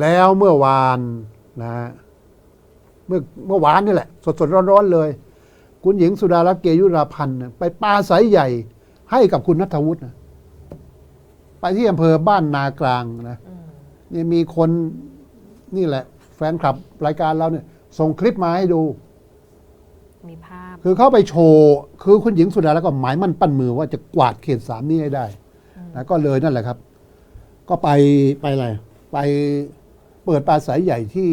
แล้วเมื่อวานนะฮะเมื่อเมื่อวานนี่แหละ สดๆร้อนๆเลย คุณหญิงสุดารัตน์เกยุราพันธ์น่ะไปปาสายใหญ่ให้กับคุณนัทวุฒินะไปที่อำเภอบ้านนากลางนะอืมนี่มีคนนี่แหละ แฟนคลับรายการเราเนี่ย ส่งคลิปมาให้ดู มีภาพ คือเขาไปโชว์ คือคุณหญิงสุดาแล้วก็หมายมั่นปั้นมือว่าจะกวาดเขตสามนี้ให้ได้นะก็เลยนั่นแหละครับ ก็ไปไปอะไรไป เปิดปราศัยใหญ่ที่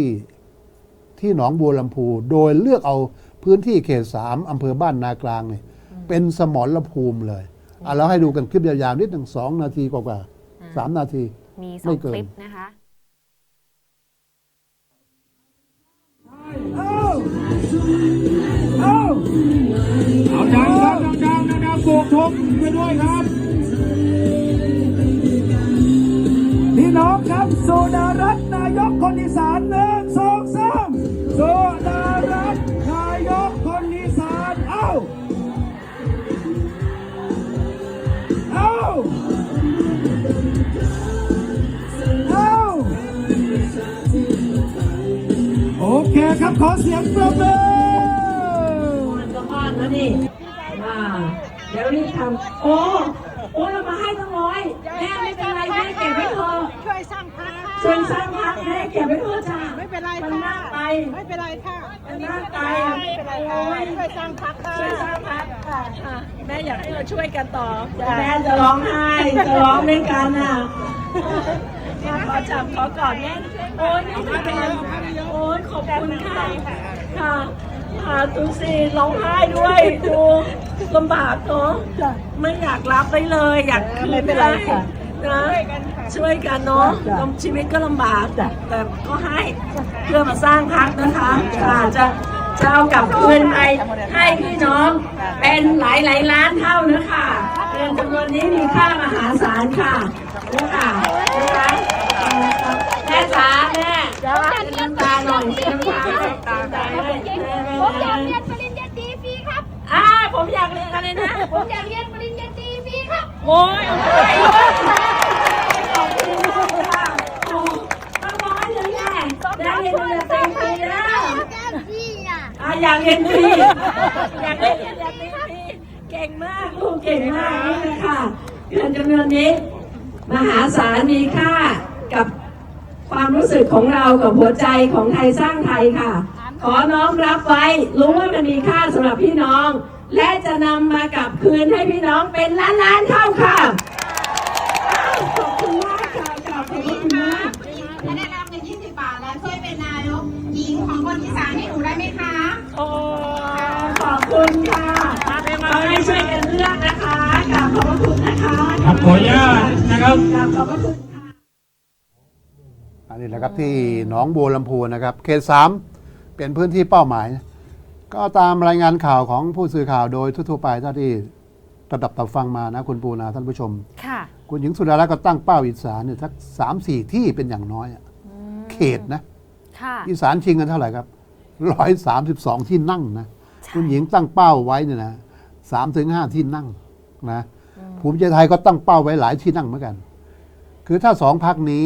ที่หนองบัวลำพู โดยเลือกเอาพื้นที่เขตสามอำเภอบ้านนากลางเนี่ยเป็นสมรภูมิเลยอะเราให้ดูกันคลิปยาวๆนิดหนึ่งสองนาทีกว่าๆสามนาทีมีสไม่องเกินคลิปนะคะเอาเอาดังครับดังๆดังๆโบกธงไปด้วยครับพี่น้องครับโซดารัตน์นายกคนอีสานหนึ่งสองสามโซดารัตน์นายกคนอีสานเอ้าเอ้าเอ้าโอเคครับขอเสียงปรบมือก็อ้อนแล้วนี่เดี๋ยวรีบทำโอ้ อ้เรามาให้ตั้งร้อยแม่ไม่เป็นไรแม่เก็บไว้เถอะช่วยสร้างพักค่ะช่วยสร้างพักแม่เก็บไว้เถอะจ้าไม่เป็นไรมันค่ะมากไปไม่เป็นไรค่ะมันมากไปไม่เป็นไรค่ะโอ้ยช่วยสร้างพักค่ะช่วยสร้างพักค่ะอะแม่อยากให้เราช่วยกันต่อแม่จะร้องไห้จะร้องด้วยกันอะมาขอจับขอกอดแม่โอ้ยไม่เป็นโอ้ยขอบคุณค่ะค่ะค่ะดูสิร้องไห้ด้วยดู ลำบากเนาะไม่อยากรับได้เลย อยากคืนไม่ได้นะช่วยกันเนาะชีวิตก็ลำบากแต่ก็ให้เพื่อมาสร้างพักนะคะค่ะจะจะเอากลับคืนไปให้พี่น้อง เป็นหลายหลายๆล้านเท่านะคะเงินจำนวนนี้มีค่ามหาศาลค่ะนี่ค่ะนะคะแม่จ๋าแม่เป็นน้ำตาหน่อยเป็นน้ำตาให้ตาใจให้แม่แม่ผมอยากแม่ ผมอยากเรียนอะไรนะ ผมอยากเรียนปริญญาตรีฟรีครับ โอ้ยโอ้ยขอบคุณมากค่ะโอ้ต้องร้อยเลยแม่ได้เรียนปริญญาตรีฟรีแล้วอาจารย์พี่อะอะอยากเรียนฟรีอยากได้เรียนอยากเรียนฟรีเก่งมากลูกเก่งมากนี่เลยค่ะเงินจำนวนนี้ มหาศาลมีค่ากับความรู้สึกของเรากับหัวใจของไทยสร้างไทยค่ะ ขอน้อมรับไว้ รู้ว่ามันมีค่าสำหรับพี่น้อง และจะนำมากลับคืนให้พี่น้องเป็นล้านล้านๆเท่าค่ะขอบคุณมากค่ะขอบคุณมากถ้าได้รับเงิน20 บาทแล้วช่วยเป็นนายกหญิงของคนอีสานให้หนูได้ไหมคะโอ้ขอบคุณค่ะขอให้ช่วยกันเลือกนะคะกราบขอบพระคุณนะคะครับขออนุญาตนะครับกราบขอบพระคุณค่ะอันนี้แหละครับที่หนองบัวลำพูนะครับเขตสามเป็นพื้นที่เป้าหมาย ก็ตามรายงานข่าวของผู้สื่อข่าวโดยทั่วๆไปเท่าที่ระดับตับฟังมานะคุณปูนาท่านผู้ชม ค่ะ คุณหญิงสุดารัตน์ก็ตั้งเป้าอีสานเนี่ยสักสามสี่ที่เป็นอย่างน้อยอะเขตนะ ค่ะ อีสานชิงกันเท่าไหร่ครับร้อยสามสิบสองที่นั่งนะ ใช่ คุณหญิงตั้งเป้าไว้เนี่ยนะสามถึงห้าที่นั่งนะภูมิใจไทยก็ตั้งเป้าไว้หลายที่นั่งเหมือนกัน คือถ้าสองพักนี้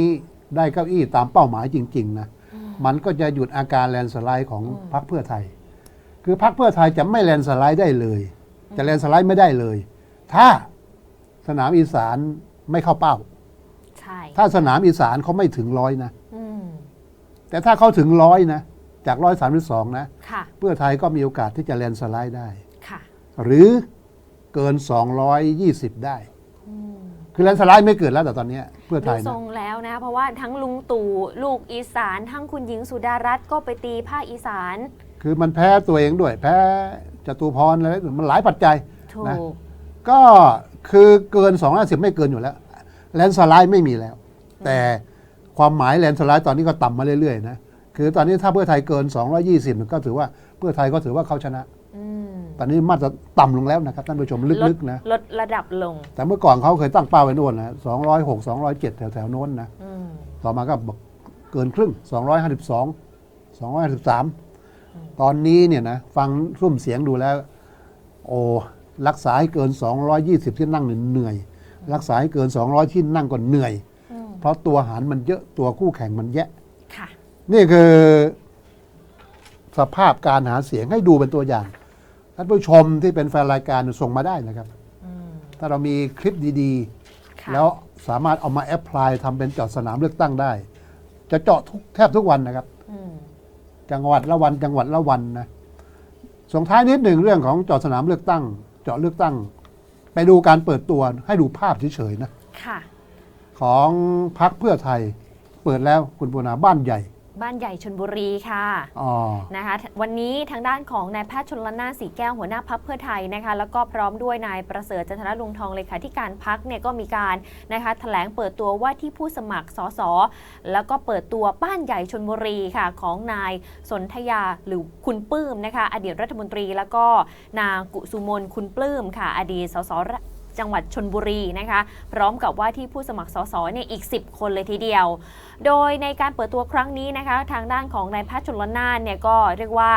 ได้เก้าอี้ตามเป้าหมายจริง ๆ นะ มันก็จะหยุดอาการแลนด์สไลด์ของพรรคเพื่อไทย คือพรรคเพื่อไทยจะไม่แลนด์สไลด์ได้เลย จะแลนด์สไลด์ไม่ได้เลย ถ้าสนามอีสานไม่เข้าเป้า ใช่ ถ้าสนามอีสานเขาไม่ถึงร้อยนะอืมแต่ถ้าเขาถึงร้อยนะ จากร้อยสามสิบสองนะค่ะเพื่อไทยก็มีโอกาสที่จะแลนด์สไลด์ได้ค่ะหรือเกิน 220 ได้คือแลนด์สไลด์ไม่เกิดแล้วแต่ตอนเนี้ยเพื่อไทดูยทนะรงแล้วนะ เพราะว่าทั้งลุงตู่ลูกอีสาน ทั้งคุณหญิงสุดารัตน์ก็ไปตีภาคอีสาน คือมันแพ้ตัวเองด้วย แพ้จตุพรอะไรมันหลายปัจจัยถูนะก ก็คือเกิน 250 ไม่เกินอยู่แล้ว แลนด์สไลด์ไม่มีแล้ว แต่ความหมายแลนด์สไลด์ตอนนี้ก็ต่ำมาเรื่อยๆนะคือตอนนี้ถ้าเพื่อไทยเกิน 220 ก็ถือว่าเพื่อไทยก็ถือว่าเขาชนะ อืมตอนนี้มาตรต่ำลงแล้วนะครับท่านผู้ชมลดลึกๆนะ ลดระดับลง แต่เมื่อก่อนเขาเคยตั้งเป้าไว้โน่นนะ206 207 แถวๆโน้นนะ อืม ต่อมาก็บอกเกินครึ่ง 252 253 ตอนนี้เนี่ยนะฟังรุ่มเสียงดูแล้ว โอ้รักษาให้เกิน 220 ที่นั่งเนี่ยเหนื่อย รักษาให้เกิน 200 ที่นั่งก็เหนื่อย เพราะตัวหารมันเยอะตัวคู่แข่งมันแยะนี่คือสภาพการหาเสียงให้ดูเป็นตัวอย่างท่านผู้ชมที่เป็นแฟนรายการส่งมาได้นะครับถ้าเรามีคลิปดีค่ะๆแล้วสามารถเอามาแอพพลายทำเป็นเจาะสนามเลือกตั้งได้ จะเจาะทุกแทบทุกวันนะครับอืม จังหวัดละวันจังหวัดละวันนะส่งท้ายนิดหนึ่งเรื่องของเจาะสนามเลือกตั้ง เจาะเลือกตั้ง ไปดูการเปิดตัวให้ดูภาพเฉยๆนะ ค่ะ ของพรรคเพื่อไทย เปิดแล้วคุณปูนาบ้านใหญ่ บ้านใหญ่ชนบุรีค่ะอ๋อนะคะวันนี้ทางด้านของนายแพทย์ชนละนานสีแก้วหัวหน้าพักเพื่อไทยนะคะแล้วก็พร้อมด้วยนายประเสริฐจันทรลุงทองเลขาธิการพักเนี่ยก็มีการนะคะแถลงเปิดตัวว่าที่ผู้สมัครสสแล้วก็เปิดตัวบ้านใหญ่ชนบุรีค่ะของนายสนธยาหรือคุณปลื้มนะคะอดีตรัฐมนตรีแล้วก็นางกุสุมนคุณปลื้มค่ะ อดีตสส จังหวัดชนบุรีนะคะพร้อมกับว่าที่ผู้สมัครสสเนี่ยอีก 10 คนเลยทีเดียว โดยในการเปิดตัวครั้งนี้นะคะทางด้านของนายแพทย์ชนละนานเนี่ยก็เรียกว่า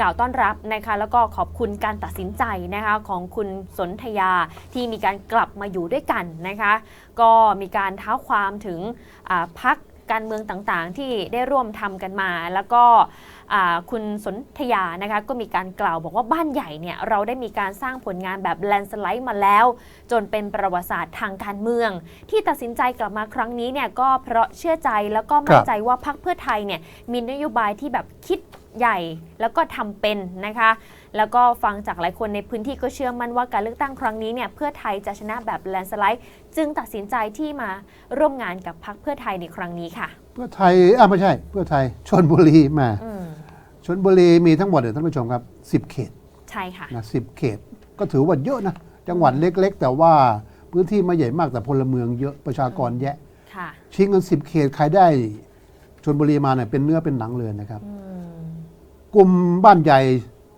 กล่าวต้อนรับนะคะแล้วก็ขอบคุณการตัดสินใจนะคะของคุณสนธยาที่มีการกลับมาอยู่ด้วยกันนะคะ ก็มีการเท้าความถึงพัก การเมืองต่างๆ ที่ได้ร่วมทำกันมา แล้วก็อ่าคุณสนธยานะคะก็มีการกล่าวบอกว่าบ้านใหญ่เนี่ยเราได้มีการสร้างผลงานแบบแลนสไลด์มาแล้ว จนเป็นประวัติศาสตร์ทางการเมือง ที่ตัดสินใจกลับมาครั้งนี้เนี่ยก็เพราะเชื่อใจแล้วก็มั่นใจว่าพรรคเพื่อไทยเนี่ยมีนโยบายที่แบบคิด ใหญ่ แล้วก็ทำเป็นนะคะ แล้วก็ฟังจากหลายคนในพื้นที่ก็เชื่อมั่นว่าการเลือกตั้งครั้งนี้เนี่ยเพื่อไทยจะชนะแบบแลนสไลด์จึงตัดสินใจที่มาร่วมงานกับพรรคเพื่อไทยในครั้งนี้ค่ะ เพื่อไทยอะไม่ใช่ เพื่อไทยชนบุรีมาอืมชนบุรีมีทั้งหมดเนี่ยท่านผู้ชมครับ 10 เขตใช่ค่ะนะสิเขต ก็ถือว่าเยอะนะ จังหวัดเล็กๆ แต่ว่าพื้นที่ไม่ใหญ่มากแต่พลเมืองเยอะประชากรแยะค่ะชิงกันสิบเขตใครได้ชนบุรีมาเนี่ยเป็นเนื้อเป็นหนังเลยนะครับอืมก ลุ่มบ้านใหญ่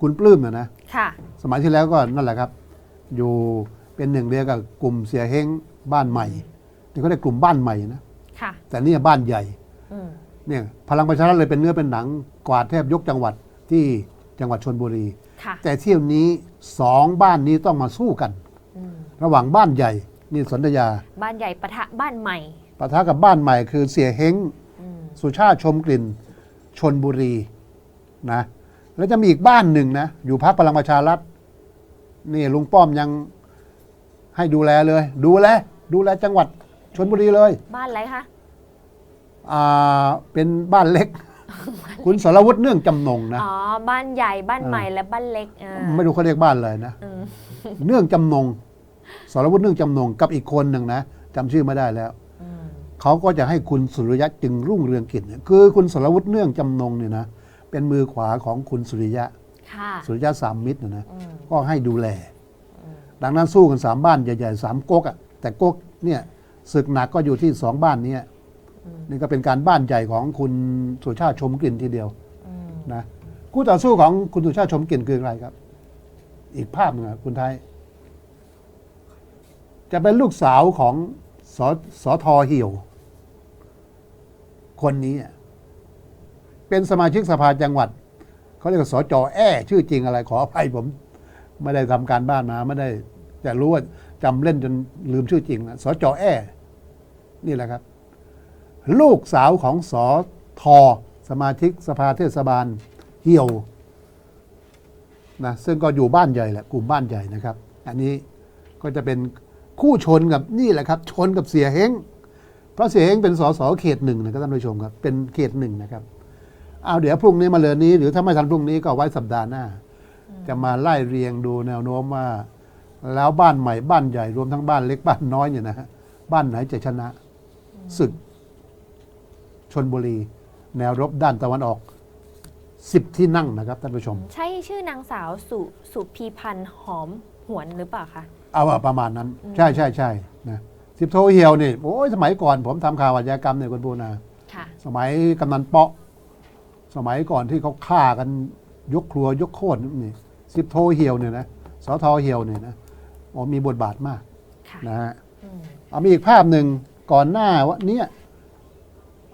คุณปลื้มเนี่ยนะค่ะ สมัยที่แล้วก็นั่นแหละครับ อยู่เป็นหนึ่งเดียวกับกลุ่มเสียเฮงบ้านใหม่นี่เขาได้กลุ่มบ้านใหม่นะค่ะแต่นี่บ้านใหญ่อืมเนี่ยพลังประชารัฐเลยเป็นเนื้อเป็นหนังกวาดแทบยกจังหวัดที่จังหวัดชนบุรี ค่ะแต่เที่ยวนี้สองบ้านนี้ต้องมาสู้กัน อืมระหว่างบ้านใหญ่นี่สนธยาบ้านใหญ่ปะทะบ้านใหม่ปะทะกับบ้านใหม่คือเสียเฮงอืมสุชาติชมกลิ่นชนบุรี นะแล้วจะมีอีกบ้านหนึ่งนะอยู่พักพลังประชารัฐนี่ลุงป้อมยังให้ดูแลเลย ดูแลดูแลจังหวัดชนบุรีเลย บ้านอะไรคะอ่าเป็นบ้านเล็ก คุณสรวุฒิเนื่องจำนงนะอ๋อบ้านใหญ่บ้านเออใหม่และบ้านเล็กอ่าไม่รู้เขาเรียกบ้านอะไรนะอืมเนื่องจำนงสรวุฒิเนื่องจำนงกับอีกคนหนึ่งนะจำชื่อไม่ได้แล้วอืมเขาก็จะให้คุณสุริยะจึงรุ่งเรืองกิจเนี่ยคือคุณสรวุฒิเนื่องจำนงเนี่ยนะ เป็นมือขวาของคุณสุริยะ ค่ะสุริยะสามมิตรนะนะ อืมก็ให้ดูแลอืมดังนั้นสู้กันสามบ้านใหญ่ๆสามก๊กอะแต่ก๊กเนี่ยศึกหนักก็อยู่ที่สองบ้านเนี้อืมนี่ก็เป็นการบ้านใหญ่ของคุณสุชาติชมกลิ่นทีเดียวอืมนะคู่ต่อสู้ของคุณสุชาติชมกลิ่นคือใครครับ อีกภาพหนึงอะคุณไทย จะเป็นลูกสาวของสสทเหี่ยว คนนี้อะ เป็นสมาชิกสภาจังหวัดเขาเรียกว่าสจแอ้ชื่อจริงอะไรขออภัยผม ไม่ได้ทำการบ้านมาไม่ได้แต่รู้ว่าจำเล่นจนลืมชื่อจริงนะสจแอ้นี่แหละครับ ลูกสาวของสอทอสมาชิกสภาเทศบาลเหี่ยวนะซึ่งก็อยู่บ้านใหญ่แหละกลุ่มบ้านใหญ่นะครับ อันนี้ก็จะเป็นคู่ชนกับนี่แหละครับ ชนกับเสียเฮงเพราะเสียเฮงเป็นสสเขตหนึ่งนะครับท่านผู้ชมครับ เป็นเขตหนึ่งนะครับ เอาเดี๋ยวพรุ่งนี้มาเรือนนี้ หรือถ้าไม่ทันพรุ่งนี้ก็เอาไว้สัปดาห์หน้า จะมาไล่เรียงดูแนวโน้มว่า แล้วบ้านใหม่บ้านใหญ่รวมทั้งบ้านเล็กบ้านน้อยเนี่ยนะฮะบ้านไหนจะชนะศึกชนบุรี แนวรบด้านตะวันออกสิบที่นั่งนะครับท่านผู้ชม ใช่ชื่อนางสาวสุสุพีพันธ์หอมหวนหรือเปล่าคะเอาอะประมาณนั้น ใช่ใช่ใช่นะสิบโทเฮียวนี่โอ้ยสมัยก่อนผมทำข่าวอาชญากรรมเนี่ยคุณปูนาค่ะสมัยกำนันเปาะ สมัยก่อนที่เขาฆ่ากันยกครัวยกโคตรนี่สิบโทเฮียวเนี่ยนะสอทอเฮียวเนี่ยนะโอ้มีบทบาทมากค่ะนะฮะอืมเอามีอีกภาพหนึ่งก่อนหน้าว่าเนี่ย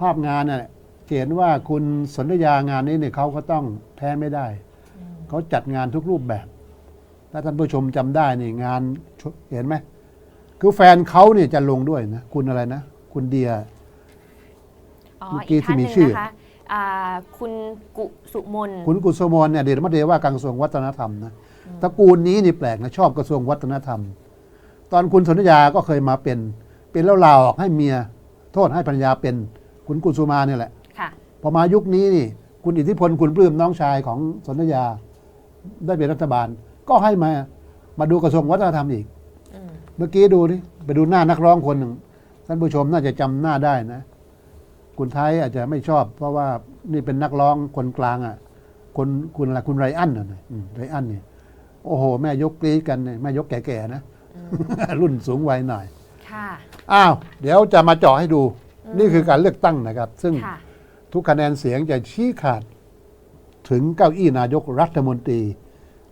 ภาพงานน่ะเขียนว่าคุณสนธยางานนี้เนี่ยเขาก็ต้องแพ้ไม่ได้ เขาจัดงานทุกรูปแบบถ้าท่านผู้ชมจำได้นี่งานชุเห็นไหมคือแฟนเขาเนี่ยจะลงด้วยนะ คุณอะไรนะ คุณเดียอ๋อเมื่อกี้อีกท่านหที่มีนึ่งชื่อนะคะ อ่าคุณกุสุมน คุณกุศมลเนี่ยเดชรัฐมนตรีว่าการกระทรวงวัฒนธรรมนะตระกูลนี้นี่แปลกนะชอบกระทรวงวัฒนธรรม ตอนคุณสนธยาก็เคยมาเป็น เป็นแล้วลาออกให้เมีย โทษให้ภรรยาเป็น คุณกุสุมาเนี่ยแหละค่ะ พอมายุคนี้นี่คุณอิทธิพลคุณปลื้มน้องชายของสนธยาได้เป็นรัฐบาล ก็ให้มามาดูกระทรวงวัฒนธรรมอีก อืม เมื่อกี้ดูนี่ไปดูหน้านักร้องคนหนึ่งท่านผู้ชมน่าจะจำหน้าได้นะ คุณไทยอาจจะไม่ชอบ เพราะว่านี่เป็นนักร้องคนกลางอะคนคุณอะไรคุณไรอันน่ะนะอืมไรอันเนี่ยโอ้โห แม่ยกกรี๊ดกันเนี่ยแม่ยกแก่ๆนะ รุ่นสูงวัยหน่อย ค่ะ อ้าว เดี๋ยวจะมาเจาะให้ดูนี่คือการเลือกตั้งนะครับ ซึ่งค่ะ ทุกคะแนนเสียงจะชี้ขาดถึงเก้าอี้นายกรัฐมนตรี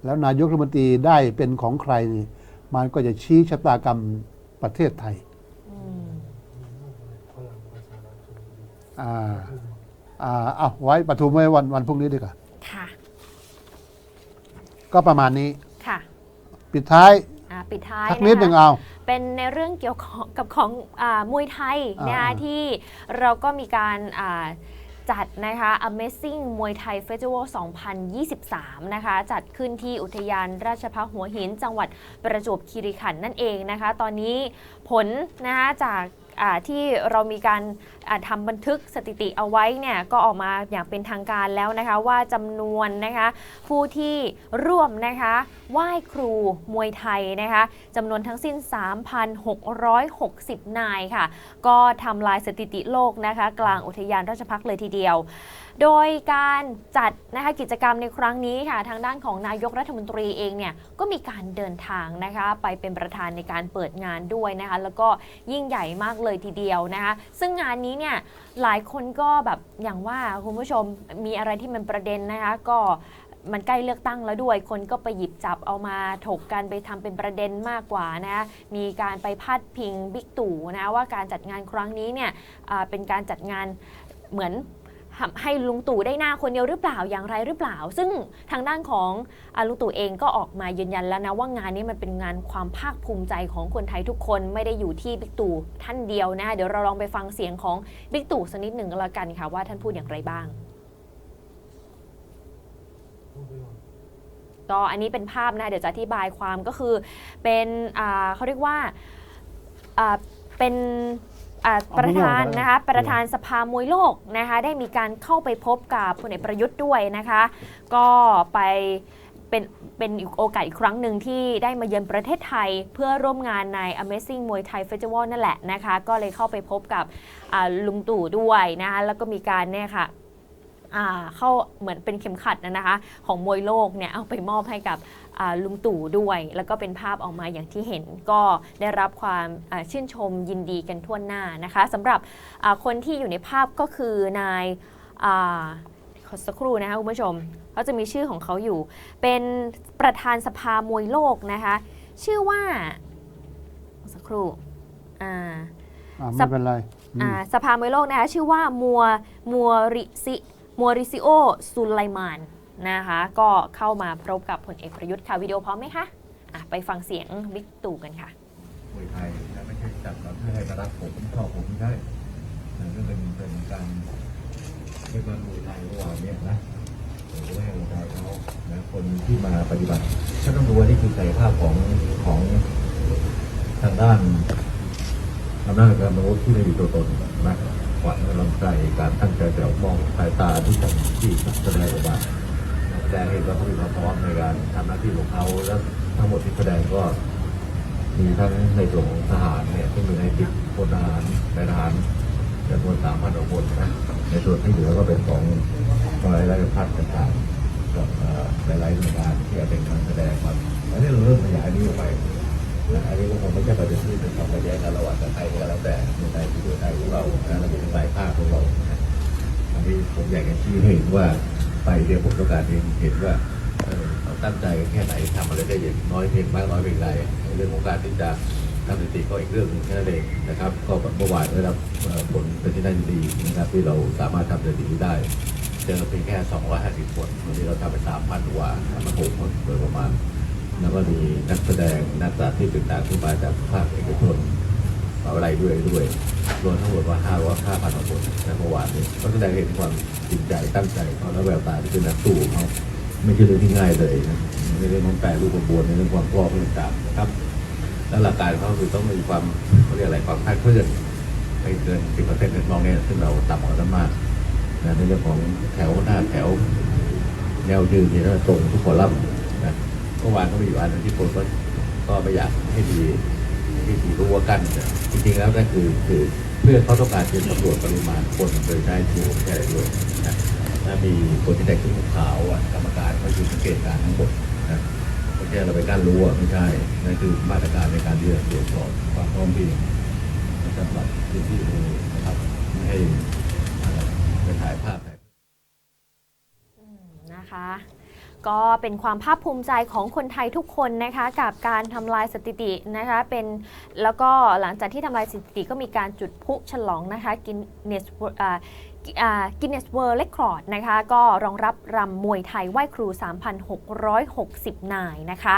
แล้วนายกรัฐมนตรีได้เป็นของใครนี่มันก็จะชี้ชะตากรรมประเทศไทย อืม อ่าอ่าเอาไว้ประทุมไว้วันวันพรุ่งนี้ดีกว่าค่ะ ก็ประมาณนี้ ค่ะปิดท้ายอ่าปิดท้ายสักนิดะคะหนึ่งเอา เป็นในเรื่องเกี่ยวของกับของอามวยไทยอ่านะคะอ่า ที่เราก็มีการอ่าจัดนะคะ Amazing มวยไทย Festival 2023 นะคะ จัดขึ้นที่อุทยานราชพักษ์หัวหิน จังหวัดประจวบคีรีขันธ์นั่นเองนะคะ ตอนนี้ผลนะคะจากอ่า ที่เรามีการอ่าทำบันทึกสถิติเอาไว้เนี่ยก็ออกมาอย่างเป็นทางการแล้วนะคะว่าจำนวนนะคะผู้ที่ร่วมนะคะไหว้ครูมวยไทยนะคะจำนวนทั้งสิ้น 3,660 นายค่ะ ก็ทำลายสถิติโลกนะคะกลางอุทยานราชพักเลยทีเดียว โดยการจัดนะคะกิจกรรมในครั้งนี้ค่ะ ทางด้านของนายกรัฐมนตรีเองเนี่ยก็มีการเดินทางนะคะไปเป็นประธานในการเปิดงานด้วยนะคะแล้วก็ยิ่งใหญ่มากเลยทีเดียวนะคะ ซึ่งงานนี้เนี่ยหลายคนก็แบบอย่างว่าคุณผู้ชมมีอะไรที่มันประเด็นนะคะก็มันใกล้เลือกตั้งแล้วด้วย คนก็ไปหยิบจับเอามาถกกันไปทำเป็นประเด็นมากกว่านะคะมีการไปพาดพิงบิ๊กตู่นะว่าการจัดงานครั้งนี้เนี่ยเป็นการจัดงานเหมือน ให้ลุงตู่ได้หน้าคนเดียวหรือเปล่าอย่างไรหรือเปล่า ซึ่งทางด้านของอลุงตู่เองก็ออกมายืนยันแล้วนะว่างานนี้มันเป็นงานความภาคภูมิใจของคนไทยทุกคนไม่ได้อยู่ที่บิ๊กตู่ท่านเดียวนะเดี๋ยวเราลองไปฟังเสียงของบิ๊กตู่สักนิดหนึ่งก็แล้วกันค่ะว่าท่านพูดอย่างไรบ้างก็อันนี้เป็นภาพนะเดี๋ยวจะอธิบายความก็คือเป็นเขาเรียกว่าเป็น อ่าเอาประธานไม่ยอมนะคะเอาประธานสภามวยโลกนะคะได้มีการเข้าไปพบกับพลเอกประยุทธ์ด้วยนะคะ ก็ไปเป็นเป็นอีกโอกาสอีกครั้งหนึ่งที่ได้มาเยือนประเทศไทยเพื่อร่วมงานใน Amazing มวยไทย Festival นั่นแหละนะคะ ก็เลยเข้าไปพบกับอ่าลุงตู่ด้วยนะคะแล้วก็มีการเนี่ยค่ะอ่า เข้าเหมือนเป็นเข็มขัดนะนะคะ ของมวยโลกเนี่ยเอาไปมอบให้กับอ่าลุงตู่ด้วย แล้วก็เป็นภาพออกมาอย่างที่เห็นก็ได้รับความอ่าชื่นชมยินดีกันทั่วหน้านะคะสำหรับอ่าคนที่อยู่ในภาพก็คือนายอ่าขอสักครู่นะคะคุณผู้ชมเขาจะมีชื่อของเขาอยู่ เป็นประธานสภามวยโลกนะคะชื่อว่าสักครู่อ่าอ่าไม่เป็นไรอืมอ่าสภามวยโลกนะคะชื่อว่ามัวมัวริซิ มัวริซิโอซุไลมานนะคะ ก็เข้ามาพบกับพลเอกประยุทธ์ค่ะวิดีโอพร้อมไหมคะะไปฟังเสียงบิ๊กตู่กันค่ะมวยไทยนะไม่ใช่จับมาเพื่อให้มารักผมชอบผมไม่ใช่นก็เป็นเป็นการเป็นการมวยไทยเมื่านเนี้ยนะผมก็ให้กำลังใจเขานะคนที่มาปฏิบัติก็ต้องดูว่านี่คือศักยภาพของของทางด้านอำนาจการมนุษย์ที่ไม่มีตัวตนนะ ขวัญกำลังใจการตั้งใจแต่มองสายตาที่ผมที่แสดงออกมาแสดงให้เราเขามีความพร้อมในการทำหน้าที่ของเขาแล้วทั้งหมดที่แสดงก็ มีทั้งในส่วนของทหารเนี่ยที่มีในติดพลทหารในทหารจำนวนสามพันกว่าคนนะในส่วนที่เหลือก็เป็นของของหลายๆพัฒน์ต่างๆกับหลายๆหน่วยงานที่เป็นการแสดงมาอันนี้เราเริ่มขยายนี้ออกไป อันนี้ก็คงไม่ใช่ประเด็นที่เป็นความขัดแย้งกันระหว่างไทยก็แล้วแต่ในไทยที่ไทยของเรานะเราเป็นหลายภาคของเราอันนี้ผมอยากจะชี้ให้เห็นว่าไปเดียวผมต้องการเห็นว่าเราตั้งใจแค่ไหนทำอะไรได้อย่างน้อยเพียงมากน้อยเพียงใดเรื่องของการที่จะทำสถิติก็อีกเรื่องหนึงแค่นั้นเองนะครับ ก็เมื่อวานได้รับผลเป็นที่น่ายินดีนะครับที่เราสามารถทำสถิตินี้ได้เจอเพียงแค่ 250 คนวันนี้เราทำไป3,000กว่ามาหกคนโดยประมาณ แล้วก็มีนักแสดงนักสาธิตต่างๆที่มาจากภาคเอกชนอะไรด้วยด้วยรวมทั้งหมดว่าห้าร้อยห้าพันกว่าคนนะเมื่อวานนี้ก็แสดงเห็นความจริงใจตั้งใจเขาและแววตาที่เป็นนักสู้เขาไม่ใช่เรื่องที่ง่ายเลยนะในเรื่องของแปรรูปกระบวนในเรื่องความพร้อมต่างๆนะครับแล้วหลักการเขาคือต้องมีความเขาเรียกอะไรความคาดเคลื่อนไม่เกินสิบเปอร์เซ็นต์ในมองเนี่ยซึ่งเราต่ำกว่านั้นมากนะในเรื่องของแถวหน้าแถว แนวยืนเนี่ยตรงทุกคนรับนะเมื่อวานก็มีอยู่อันนึงที่คนก็ก็ไม่อยากให้ดีที่ดีรู้วกันเนี่ยจริงๆแล้วนั่นคือคือเพื่อเขาต้องการจะสำรวจปริมาณคนโดยใช้ชูใช้อะไรด้วยนะถ้ามีคนที่แต่งชุดขาวอะกรรมการเขาอยู่สังเกตการทั้งหมดนะไม่ใช่เราไปกั้นรู้อะไม่ใช่นั่นคือมาตรการในการที่จะตรวจสอบความพร้อมเพรียงสำหรับพื้นที่ตรงนี้นะครับไม่ให้ไปถ่ายภาพนะคะ ก็เป็นความภาคภูมิใจของคนไทยทุกคนนะคะกับการทำลายสถิตินะคะเป็นแล้วก็หลังจากที่ทำลายสถิติก็มีการจุดพลุฉลองนะคะกินเนสกินเนสเวิร์เรคคอร์ดนะคะก็รองรับรำมวยไทยไหว้ครู 3,660 นายนะคะ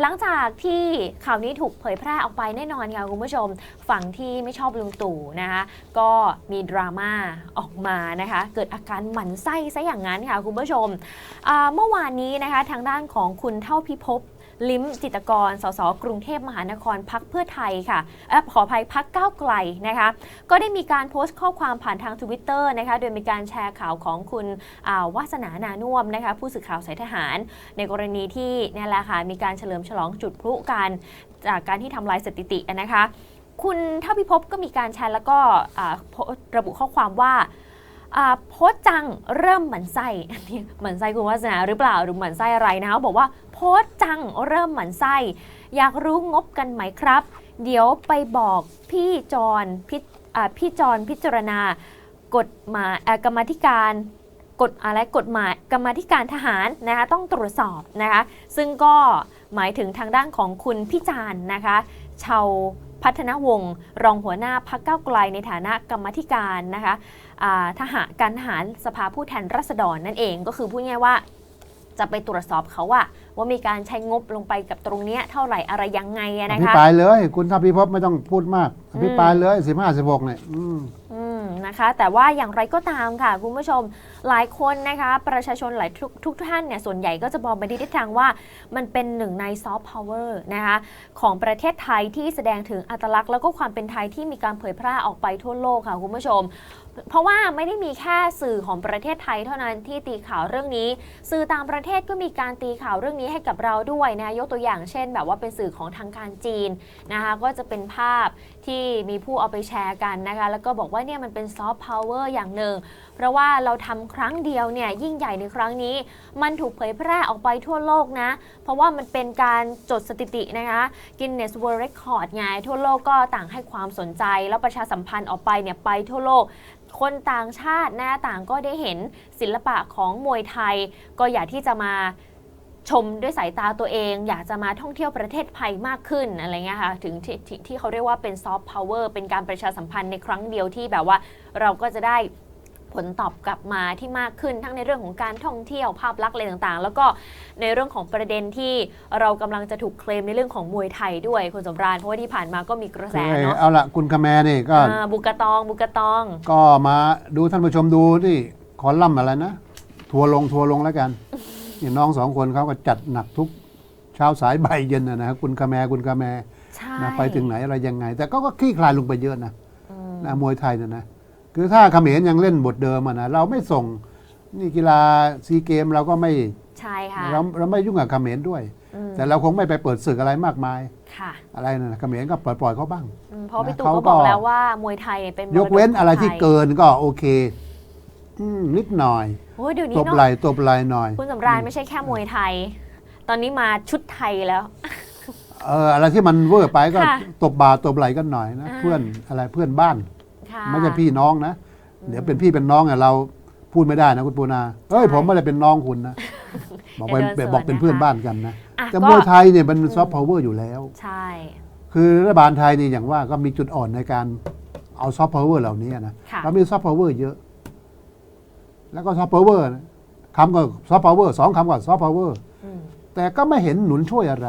หลังจากที่ข่าวนี้ถูกเผยแพร่ออกไปแน่นอนค่ะคุณผู้ชม ฝั่งที่ไม่ชอบลุงตู่นะคะก็มีดราม่าออกมานะคะเกิดอาการหมั่นไส้ซะอย่างนั้นค่ะคุณผู้ชมเมื่อวานนี้นะคะทางด้านของคุณเท่าพิภพ ลิ้มจิตกร สส กรุงเทพมหานครพักเพื่อไทยค่ะอขออภัยพักก้าวไกลนะคะ ก็ได้มีการโพสต์ข้อความผ่านทางทวิตเตอร์นะคะ โดยมีการแชร์ข่าวของคุณาวาสนานานุ่มนะคะ ผู้สื่อข่าวสายทหาร ในกรณีที่นี่แหละค่ะ มีการเฉลิมฉลองจุดพลุกันจากการที่ทำลายสถิตินะคะ คุณเท่าพิภพก็มีการแชร์แล้วก็ระบุข้อความว่า โพสจังเริ่มหมันไส้อันนี้หมันไส้คุณวาสนาหรือเปล่าหรือหมันไส้อะไรนะคะบอกว่าโพสจังเริ่มหมันไส้อยากรู้งบกันไหมครับ เดี๋ยวไปบอกพี่จอนพิอ่พี่จอนพิจารณากฎหมายกรรมธิการกฎอะไรกฎหมายกรรมธิการทหารนะคะต้องตรวจสอบนะคะซึ่งก็หมายถึงทางด้านของคุณพิจารณ์นะคะชาว พัฒนวงศ์รองหัวหน้าพักเก้าวไกลในฐานะกรรมาธิการนะคะอ่าทหารการทหารสภาผู้แทนราษฎรนั่นเองก็คือพูดง่ายๆว่าจะไปตรวจสอบเขาว่าว่ามีการใช้งบลงไปกับตรงเนี้ยเท่าไหร่อะไรยังไงอะอนะภิคะปรายเลย คุณทัพพิภพไม่ต้องพูดมากอภิปรายเลยสิบห้าสิบหกเนี่ยอืมอืม นะคะ แต่ว่าอย่างไรก็ตามค่ะ คุณผู้ชมหลายคนนะคะ ประชาชนหลายทุกทุกท่านเนี่ยส่วนใหญ่ก็จะมองไปในทิศทางว่ามันเป็นหนึ่งในซอฟต์พาวเวอร์นะคะของประเทศไทยที่แสดงถึงอัตลักษณ์ แล้วก็ความเป็นไทยที่มีการเผยแพร่ออกไปทั่วโลกค่ะคุณผู้ชม เพราะว่าไม่ได้มีแค่สื่อของประเทศไทยเท่านั้นที่ตีข่าวเรื่องนี้ สื่อต่างประเทศก็มีการตีข่าวเรื่องนี้ให้กับเราด้วยนะยกตัวอย่างเช่น แบบว่าเป็นสื่อของทางการจีนนะคะก็จะเป็นภาพ ที่มีผู้เอาไปแชร์กันนะคะ แล้วก็บอกว่าเนี่ยมันเป็นซอฟต์พาวเวอร์อย่างหนึ่ง เพราะว่าเราทำครั้งเดียวเนี่ยยิ่งใหญ่ในครั้งนี้ มันถูกเผยแพร่ออกไปทั่วโลกนะ เพราะว่ามันเป็นการจดสถิตินะคะ Guinness World Record ไงทั่วโลกก็ต่างให้ความสนใจ แล้วประชาสัมพันธ์ออกไปเนี่ยไปทั่วโลกคนต่างชาตินะต่างก็ได้เห็นศิลปะของมวยไทย ก็อยากที่จะมา ชมด้วยสายตาตัวเอง อยากจะมาท่องเที่ยวประเทศไทยมากขึ้นอะไรเงี้ยค่ะถึงที่ที่ที่เขาเรียกว่าเป็นซอฟต์พาวเวอร์เป็นการประชาสัมพันธ์ในครั้งเดียวที่แบบว่าเราก็จะได้ผลตอบกลับมาที่มากขึ้นทั้งในเรื่องของการท่องเที่ยวภาพลักษณ์อะไรต่างๆ แล้วก็ในเรื่องของประเด็นที่เรากำลังจะถูกเคลมในเรื่องของมวยไทยด้วยคุณสมราญเพราะว่าที่ผ่านมาก็มีกระแสเนาะเอาละคุณคาแมนี่ก็อ่าบุกะตองบุกะตอง ก็มาดูท่านผู้ชมดูที่คอลัมน์อะไรนะ ทัวร์ลงทัวร์ลงแล้วกัน นี่น้องสองคนเขาก็จัดหนักทุกเช้าสายบ่ายเย็นนะนะคุณคาแมคุณคาแมใช่นะไปถึงไหนอะไรยังไง แต่ก็ก็คลี่คลายลงไปเยอะนะอืมนะมวยไทยเนี่ยนะคือถ้าเขมรยังเล่นบทเดิมอะนะเราไม่ส่งนี่กีฬาซีเกมเราก็ไม่ใช่ค่ะเราเราไม่ยุ่งกับเขมรด้วย อืมแต่เราคงไม่ไปเปิดศึกอะไรมากมาย ค่ะอะไรนะเขมรก็ปล่อยปล่อยเขาบ้าง อืมเพราะพี่นะตู่เขาก็ก็บอกแล้วว่ามวยไทยเป็นมรดยกเว้นอะไรที่ขงไทย เกินก็โอเค อืมนิดหน่อย โอ้ยเดี๋ยวนี้ตบเนาะไหลตบไหลหน่อย คุณสำราญไม่ใช่แค่มวยไทย ตอนนี้มาชุดไทยแล้ว เอออะไรที่มันเวอร์ไปก็ค่ะ ตบบาตบไหลกันหน่อยนะอ่าเพื่อนอะไรเพื่อนบ้าน ค่ะไม่ใช่พี่น้องนะ เดี๋ยวเป็นพี่เป็นน้องอะเราพูดไม่ได้นะคุณปูนาเอ้ยใช่ผมไม่ได้เป็นน้องคุณนะ บอกเป็นเดี๋ยวโดนบอกเป็นสวนนะคะเพื่อนบ้านกันนะอะแต่ก็มวยไทยเนี่ยมันซอฟต์พาวเวอร์อยู่แล้ว ใช่ คือรัฐบาลไทยนี่อย่างว่าก็มีจุดอ่อนในการเอาซอฟต์พาวเวอร์เหล่านี้นะค่ะ เรามีซอฟต์พาวเวอร์เยอะ แล้วก็ซอฟต์พาวเวอร์คำก็ซอฟต์พาวเวอร์สองคำก็ซอฟต์พาวเวอร์อืมแต่ก็ไม่เห็นหนุนช่วยอะไร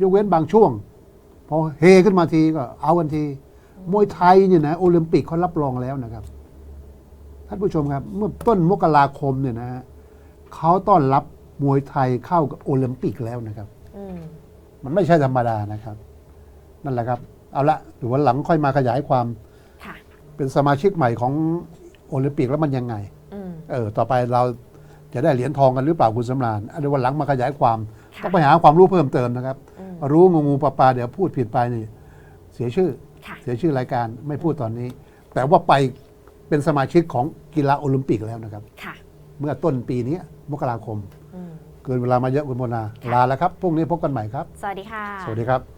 ยกเว้นบางช่วง พอเฮขึ้นมาทีก็เอากันที มวยไทยเนี่ยนะโอลิมปิกเขารับรองแล้วนะครับ ท่านผู้ชมครับ เมื่อต้นมกราคมเนี่ยนะฮะเขาต้อนรับมวยไทยเข้ากับโอลิมปิกแล้วนะครับอืมมันไม่ใช่ธรรมดานะครับ นั่นแหละครับ เอาละหรือวันหลังค่อยมาขยายความค่ะเป็นสมาชิกใหม่ของโอลิมปิกแล้วมันยังไงอืม เออต่อไปเราจะได้เหรียญทองกันหรือเปล่าคุณสำราญอันนี้วันหลังมาขยายความ ค่ะต้องไปหาความรู้เพิ่มเติมนะครับ อืมรู้งูงูปลาปลาเดี๋ยวพูดผิดไปนี่ เสียชื่อ ค่ะ เสียชื่อรายการไม่พูดตอนนี้ แต่ว่าไปเป็นสมาชิกของกีฬาโอลิมปิกแล้วนะครับ ค่ะเมื่อต้นปีนี้มกราคม อืมเกินเวลามาเยอะคุณโมนาค่ะลาแล้วครับพรุ่งนี้พบกันใหม่ครับ สวัสดีค่ะ สวัสดีครับ